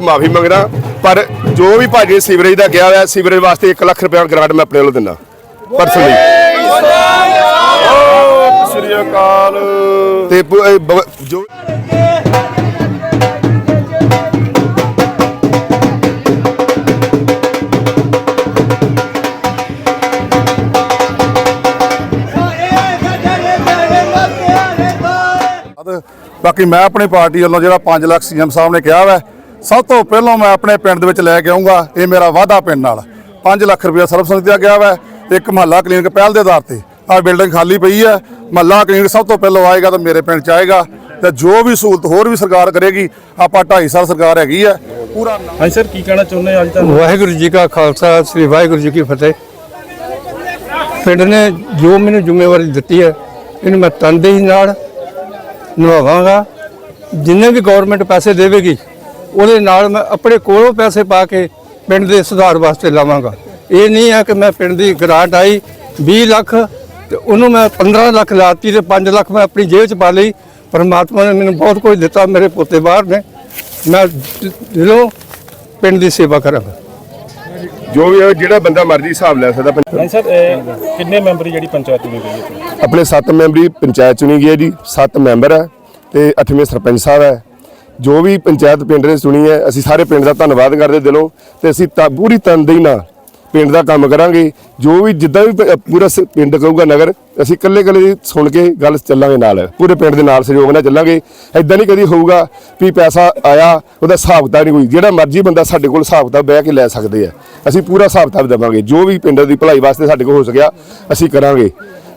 ਮਾਫੀ ਮੰਗਦਾ ਪਰ ਜੋ ਵੀ ਭਾਜੀ ਸੀਵਰੇਜ ਦਾ ਕਿਹਾ ਹੋਇਆ ਸੀਵਰੇਜ ਵਾਸਤੇ 1 ਲੱਖ ਰੁਪਏ ਗ੍ਰਾਂਟ ਮੈਂ ਆਪਣੇ ਵੱਲੋਂ ਦਿੰਦਾ ਪਰਸਨਲੀ ਸ੍ਰੀ ਅਕਾਲ। ਤੇ ਬ- ਜੋ ਬਾਕੀ ਮੈਂ ਆਪਣੀ ਪਾਰਟੀ ਵੱਲੋਂ ਜਿਹੜਾ 5 ਲੱਖ ਸੀਐਮ ਸਾਹਿਬ ਨੇ ਕਿਹਾ ਵਾ ਸਭ ਤੋਂ ਪਹਿਲਾਂ ਮੈਂ ਆਪਣੇ ਪਿੰਡ ਦੇ ਵਿੱਚ ਲੈ ਕੇ ਆਉਂਗਾ ਇਹ ਮੇਰਾ ਵਾਅਦਾ ਪਿੰਡ ਨਾਲ। 5 ਲੱਖ ਰੁਪਏ ਸਰਬਸੰਮਤੀ ਦਾ ਗਿਆ ਵਾ ਇੱਕ ਮਹੱਲਾ ਕਲੀਨਿਕ ਪਹਿਲ ਦੇ ਆਧਾਰ ਤੇ। ਆਹ ਬਿਲਡਿੰਗ ਖਾਲੀ ਪਈ ਹੈ ਮਹੱਲਾ ਕਲੀਨਿਕ ਸਭ ਤੋਂ ਪਹਿਲਾਂ ਆਏਗਾ ਤਾਂ ਮੇਰੇ ਪਿੰਡ ਚ ਆਏਗਾ ਤੇ ਜੋ ਵੀ ਸਹੂਲਤ ਹੋਰ ਵੀ ਸਰਕਾਰ ਕਰੇਗੀ ਆਪਾਂ 2.5 ਸਾਲ ਸਰਕਾਰ ਹੈਗੀ ਹੈ ਪੂਰਾ ਹਾਂਜੀ ਸਰ ਕੀ ਕਹਿਣਾ ਚਾਹੁੰਦੇ ਹੋ ਅੱਜ ਤੱਕ? ਵਾਹਿਗੁਰੂ ਜੀ ਕਾ ਖਾਲਸਾ ਸ੍ਰੀ ਵਾਹਿਗੁਰੂ ਜੀ ਕੀ ਫਤਿਹ। ਪਿੰਡ ਨੇ ਜੋ ਮੈਨੂੰ ਜ਼ਿੰਮੇਵਾਰੀ ਦਿੱਤੀ ਹੈ ਇਹਨੂੰ ਮੈਂ ਤਨਦੇਹੀ ਨਾਲ ਨਿਭਾਵਾਂਗਾ। ਜਿੰਨੇ ਵੀ ਗਵਰਨਮੈਂਟ ਪੈਸੇ ਦੇਵੇਗੀ ਉਹਦੇ ਨਾਲ ਮੈਂ ਆਪਣੇ ਕੋਲੋਂ ਪੈਸੇ ਪਾ ਕੇ ਪਿੰਡ ਦੇ ਸੁਧਾਰ ਵਾਸਤੇ ਲਾਵਾਂਗਾ। ਇਹ ਨਹੀਂ ਹੈ ਕਿ ਮੈਂ ਪਿੰਡ ਦੀ ਗ੍ਰਾਂਟ ਆਈ 20 ਲੱਖ ਤੇ ਉਹਨੂੰ ਮੈਂ 15 ਲੱਖ ਲਾਤੀ ਤੇ 5 ਲੱਖ ਮੈਂ ਆਪਣੀ ਜੇਬ 'ਚ ਪਾ ਲਈ। ਪਰਮਾਤਮਾ ਨੇ ਮੈਨੂੰ ਬਹੁਤ ਕੁਝ ਦਿੱਤਾ ਮੇਰੇ ਪੋਤੇ ਬਾਹਰ ਨੇ। ਮੈਂ ਦ- ਦਿਲੋਂ ਪਿੰਡ ਦੀ ਸੇਵਾ ਕਰਾਂਗਾ। ਜੋ ਵੀ ਹੈ, ਜਿਹੜਾ ਬੰਦਾ ਮਰਜ਼ੀ ਹਿਸਾਬ ਲੈ ਸਕਦਾ। ਸਰ ਕਿੰਨੇ ਮੈਂਬਰੀ ਜਿਹੜੀ ਪੰਚਾਇਤ ਚੁਣੀ ਗਈ ਹੈ? ਆਪਣੇ 7 ਮੈਂਬਰੀ ਪੰਚਾਇਤ ਚੁਣੀ ਗਈ ਹੈ ਜੀ 7 ਮੈਂਬਰ ਹੈ ਤੇ 8ਵੇਂ ਸਰਪੰਚ ਸਾਹਿਬ ਹੈ। ਜੋ ਵੀ ਪੰਚਾਇਤ ਪਿੰਡ ਨੇ ਚੁਣੀ ਹੈ, ਅਸੀਂ ਸਾਰੇ ਪਿੰਡ ਦਾ ਧੰਨਵਾਦ ਕਰਦੇ ਦਿਲੋਂ ਤੇ ਅਸੀਂ ਤਾਂ ਪੂਰੀ ਤਨਦੇਹੀ ਨਾਲ ਪਿੰਡ ਦਾ ਕੰਮ ਕਰਾਂਗੇ। ਜੋ ਵੀ ਜਿੱਦਾਂ ਵੀ ਪ- ਪੂਰਾ ਸ- ਪਿੰਡ ਕਹੂਗਾ ਨਗਰ, ਅਸੀਂ ਇਕੱਲੇ ਇਕੱਲੇ ਦੀ ਸੁਣ ਕੇ ਗੱਲ ਚੱਲਾਂਗੇ ਨਾਲ। ਪੂਰੇ ਪਿੰਡ ਦੇ ਨਾਲ ਸਹਿਯੋਗ ਨਾਲ ਚੱਲਾਂਗੇ। ਐਦਾਂ ਨਹੀਂ ਕਦੀ ਹੋਊਗਾ ਵੀ ਪੈਸਾ ਆਇਆ, ਉਹਦਾ ਹਿਸਾਬ ਕਿਤਾਬ ਨਹੀਂ ਕੋਈ। ਜਿਹੜਾ ਮਰਜ਼ੀ ਬੰਦਾ ਸਾਡੇ ਕੋਲ ਹਿਸਾਬ ਕਿਤਾਬ ਬਹਿ ਕੇ ਲੈ ਸਕਦੇ ਆ। ਅਸੀਂ ਪੂਰਾ ਹਿਸਾਬ ਕਿਤਾਬ ਦੇਵਾਂਗੇ। ਜੋ ਵੀ ਪਿੰਡ ਦੀ ਭਲਾਈ ਵਾਸਤੇ ਸਾਡੇ ਕੋਲ ਹੋ ਸਕਿਆ, ਅਸੀਂ ਕਰਾਂਗੇ।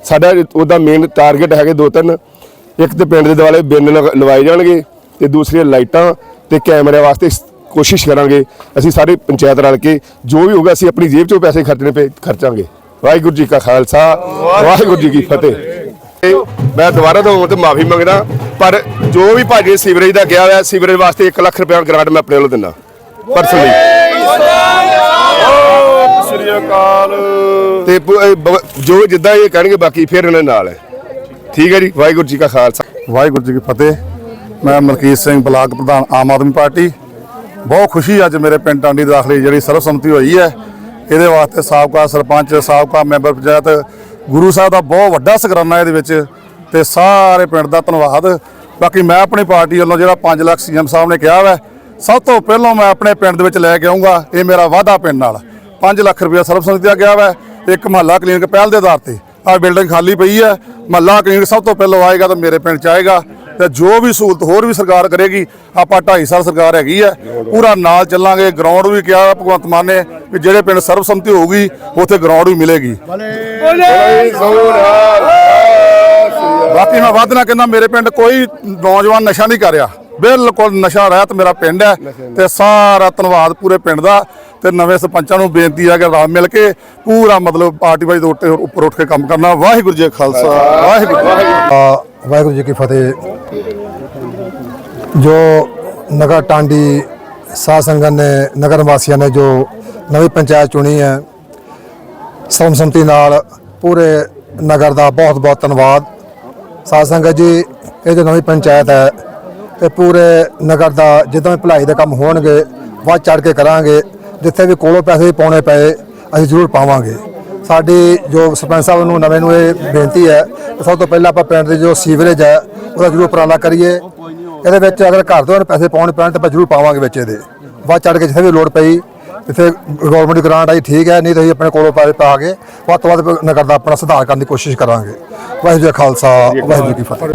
ਸਾਡਾ ਉਹਦਾ ਮੇਨ ਟਾਰਗੇਟ ਹੈਗੇ ਦੋ ਤਿੰਨ। ਇੱਕ ਤੇ ਪਿੰਡ ਦੇ ਦੁਆਲੇ ਬਿੰਨ ਲਗ- ਲਵਾਏ ਜਾਣਗੇ। ਤੇ ਦੂਸਰੀਆਂ ਲਾਈਟਾਂ ਤੇ ਕੈਮਰੇ ਵਾਸਤੇ ਕੋਸ਼ਿਸ਼ ਕਰਾਂਗੇ। ਅਸੀਂ ਸਾਰੇ ਪੰਚਾਇਤ ਰਲ ਕੇ ਜੋ ਵੀ ਹੋਊਗਾ ਅਸੀਂ ਆਪਣੀ ਜੇਬ ਚੋਂ ਪੈਸੇ ਖਰਚਣੇ ਪਏ ਖਰਚਾਂਗੇ। ਵਾਹਿਗੁਰੂ ਜੀ ਕਾ ਖਾਲਸਾ ਵਾਹਿਗੁਰੂ ਜੀ ਕੀ ਫਤਿਹ। ਤੇ ਮੈਂ ਦੁਬਾਰਾ ਤੋਂ ਤੇ ਮਾਫੀ ਮੰਗਦਾ ਪਰ ਜੋ ਵੀ ਭਾਜੀ ਸੀਵਰੇਜ ਦਾ ਕਿਹਾ ਹੋਇਆ ਸੀਵਰੇਜ ਵਾਸਤੇ 1 ਲੱਖ ਰੁਪਏ ਗ੍ਰਾਂਟ ਮੈਂ ਆਪਣੇ ਵੱਲੋਂ ਦਿੰਦਾ ਪਰਸਨਲੀ ਸ੍ਰੀ ਅਕਾਲ ਤੇ ਜੋ ਜਿੱਦਾਂ ਇਹ ਕਹਿਣਗੇ ਬਾਕੀ ਫਿਰ ਇਹਨਾਂ ਨਾਲ ਹੈ। ਠੀਕ ਹੈ ਜੀ ਵਾਹਿਗੁਰੂ ਜੀ ਕਾ ਖਾਲਸਾ। ਵਾਹਿਗੁਰੂ ਜੀ ਕੀ ਫਤਿਹ। ਮੈਂ ਮਲਕੀਤ ਸਿੰਘ ਬਲਾਕ ਪ੍ਰਧਾਨ ਆਮ ਆਦਮੀ ਪਾਰਟੀ। ਬਹੁਤ ਖੁਸ਼ੀ ਅੱਜ ਮੇਰੇ ਪਿੰਡ ਟਾਂਡੀ ਦਾਖਲੇ ਜਿਹੜੀ ਸਰਬਸੰਮਤੀ ਹੋਈ ਹੈ। ਇਹਦੇ ਵਾਸਤੇ ਸਾਬਕਾ ਸਰਪੰਚ, ਸਾਬਕਾ ਮੈਂਬਰ ਪੰਚਾਇਤ, ਗੁਰੂ ਸਾਹਿਬ ਦਾ ਬਹੁਤ ਵੱਡਾ ਸ਼ੁਕਰਾਨਾ ਇਹਦੇ ਵਿੱਚ ਤੇ ਸਾਰੇ ਪਿੰਡ ਦਾ ਧੰਨਵਾਦ। ਬਾਕੀ ਮੈਂ ਆਪਣੀ ਪਾਰਟੀ ਵੱਲੋਂ ਜਿਹੜਾ 5 ਲੱਖ ਸੀਐਮ ਸਾਹਿਬ ਨੇ ਕਿਹਾ ਵਾ, ਸਭ ਤੋਂ ਪਹਿਲਾਂ ਮੈਂ ਆਪਣੇ ਪਿੰਡ ਦੇ ਵਿੱਚ ਲੈ ਕੇ ਆਉਂਗਾ ਇਹ ਮੇਰਾ ਵਾਅਦਾ ਪਿੰਡ ਨਾਲ। 5 ਲੱਖ ਰੁਪਏ ਸਰਬਸੰਮਤੀ ਦਾ ਗਿਆ ਵਾ, ਇੱਕ ਮਹੱਲਾ ਕਲੀਨਿਕ ਪਹਿਲ ਦੇ ਆਧਾਰ ਤੇ। ਆਹ ਬਿਲਡਿੰਗ ਖਾਲੀ ਪਈ ਹੈ। ਮਹੱਲਾ ਕਲੀਨਿਕ ਸਭ ਤੋਂ ਪਹਿਲਾਂ ਆਏਗਾ ਤਾਂ ਮੇਰੇ ਪਿੰਡ ਚ ਆਏਗਾ। ਤੇ ਜੋ ਵੀ ਸਹੂਲਤ ਹੋਰ ਵੀ ਸਰਕਾਰ ਕਰੇਗੀ ਆਪਾਂ 2.5 ਸਾਲ ਸਰਕਾਰ ਹੈਗੀ ਹੈ ਪੂਰਾ ਨਾਲ ਚੱਲਾਂਗੇ। ਗਰਾਊਂਡ ਵੀ ਕਿਹਾ ਭਗਵੰਤ ਮਾਨ ਨੇ ਵੀ ਜਿਹੜੇ ਪਿੰਡ ਸਰਬਸੰਮਤੀ ਹੋਊਗੀ ਉੱਥੇ ਗਰਾਊਂਡ ਵੀ ਮਿਲੇਗੀ। ਬਾਕੀ ਮੈਂ ਵੱਧ ਨਾ ਕਹਿੰਦਾ ਮੇਰੇ ਪਿੰਡ ਕੋਈ ਨੌਜਵਾਨ ਨਸ਼ਾ ਨਹੀਂ ਕਰ ਰਿਹਾ। ਬਿਲਕੁਲ ਨਸ਼ਾ ਰਹਿਤ ਮੇਰਾ ਪਿੰਡ ਹੈ ਤੇ ਸਾਰਾ ਧੰਨਵਾਦ ਪੂਰੇ ਪਿੰਡ ਦਾ। ਤੇ ਨਵੇਂ ਸਰਪੰਚਾਂ ਨੂੰ ਬੇਨਤੀ ਹੈ ਕਿ ਰਲ ਮਿਲ ਕੇ ਪੂਰਾ ਮਤਲਬ ਪਾਰਟੀ ਵਾਈਜ਼ ਉੱਤੇ ਉੱਪਰ ਉੱਠ ਕੇ ਕੰਮ ਕਰਨਾ। ਵਾਹਿਗੁਰੂ ਜੀ ਕਾ ਖਾਲਸਾ ਵਾਹਿਗੁਰੂ ਕੀ। ਆ ਵਾਹਿਗੁਰੂ ਜੀ ਕੀ ਫਤਿਹ। ਜੋ ਨਗਰ ਟਾਂਡੀ ਸਾਧ ਸੰਗਤ ਨੇ, ਨਗਰ ਵਾਸੀਆਂ ਨੇ ਜੋ ਨਵੀਂ ਪੰਚਾਇਤ ਚੁਣੀ ਹੈ ਸਰਮਸੰਮਤੀ ਨਾਲ ਪੂਰੇ ਨਗਰ ਦਾ ਬਹੁਤ ਬਹੁਤ ਧੰਨਵਾਦ। ਸਾਧ ਸੰਗਤ ਜੀ, ਇਹ ਜੋ ਨਵੀਂ ਪੰਚਾਇਤ ਹੈ, ਇਹ ਪੂਰੇ ਨਗਰ ਦਾ ਜਿੱਦਾਂ ਵੀ ਭਲਾਈ ਦੇ ਕੰਮ ਹੋਣਗੇ, ਵੱਧ ਚੜ ਕੇ ਕਰਾਂਗੇ। ਜਿੱਥੇ ਵੀ ਕੋਲੋਂ ਪੈਸੇ ਪਾਉਣੇ ਪਏ, ਅਸੀਂ ਜ਼ਰੂਰ ਪਾਵਾਂਗੇ। ਸਾਡੀ ਜੋ ਸਰਪੰਚ ਸਾਹਿਬ ਨੂੰ ਨਵੇਂ ਨੂੰ ਇਹ ਬੇਨਤੀ ਹੈ ਕਿ ਸਭ ਤੋਂ ਪਹਿਲਾਂ ਆਪਾਂ ਪਿੰਡ ਦੇ ਜੋ ਸੀਵਰੇਜ ਹੈ, ਉਹਦਾ ਜ਼ਰੂਰ ਉਪਰਾਲਾ ਕਰੀਏ। ਇਹਦੇ ਵਿੱਚ ਅਗਰ ਘਰ ਤੋਂ ਪੈਸੇ ਪਾਉਣ ਪੈਣ ਤਾਂ ਆਪਾਂ ਜ਼ਰੂਰ ਪਾਵਾਂਗੇ ਵਿੱਚ ਇਹਦੇ। ਵੱਧ ਚੜ ਕੇ ਜਿੱਥੇ ਵੀ ਲੋੜ ਪਈ, ਜਿੱਥੇ ਗਵਰਨਮੈਂਟ ਦੀ ਗ੍ਰਾਂਟ ਆਈ, ਠੀਕ ਹੈ, ਨਹੀਂ ਤਾਂ ਅਸੀਂ ਆਪਣੇ ਕੋਲੋਂ ਪੈਸੇ ਪਾ ਕੇ ਵੱਧ ਤੋਂ ਵੱਧ ਨਗਰ ਦਾ ਆਪਣਾ ਸੁਧਾਰ ਕਰਨ ਦੀ ਕੋਸ਼ਿਸ਼ ਕਰਾਂਗੇ। ਵਾਹਿਗੁਰੂ ਜੀ ਕਾ ਖਾਲਸਾ, ਵਾਹਿਗੁਰੂ ਜੀ ਕੀ ਫਤਿਹ।